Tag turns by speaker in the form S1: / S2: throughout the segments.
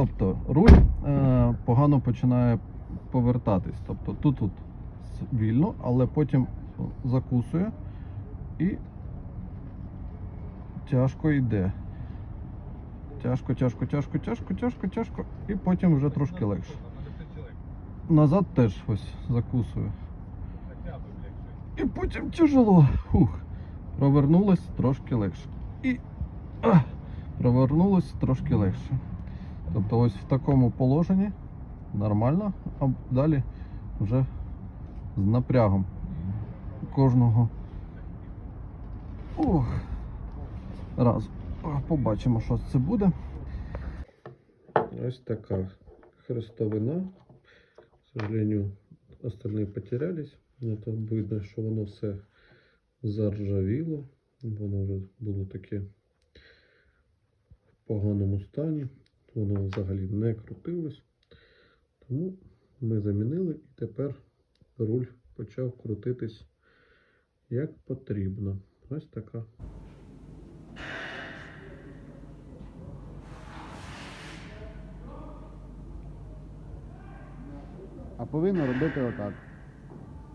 S1: Тобто руль е, погано починає повертатись. Тобто тут тут вільно, але потім закусує і тяжко йде. Тяжко, тяжко, тяжко, тяжко, тяжко, тяжко. І потім вже трошки легше. Назад теж ось закусую. І потім тяжело. Фух. Провернулось трошки легше. І а, провернулось трошки легше. Тобто ось в такому положенні нормально, а далі вже з напрягом кожного. Ох. Раз. Побачимо, що це буде. Ось така хрестовина. К сожалению, остальные потерялись. Там видно, що воно все заржавіло. Воно вже було таке в поганому стані. Воно взагалі не крутилось. Тому ми замінили і тепер руль почав крутитись як потрібно. Ось така.
S2: А повинно робити отак.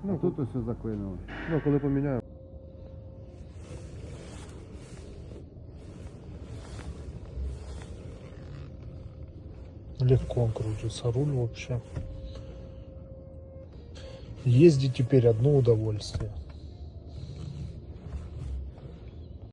S2: Ну, тут усе заклинило.
S3: Ну, коли поміняю.
S4: Легко он крутится руль вообще. Ездить теперь одно удовольствие.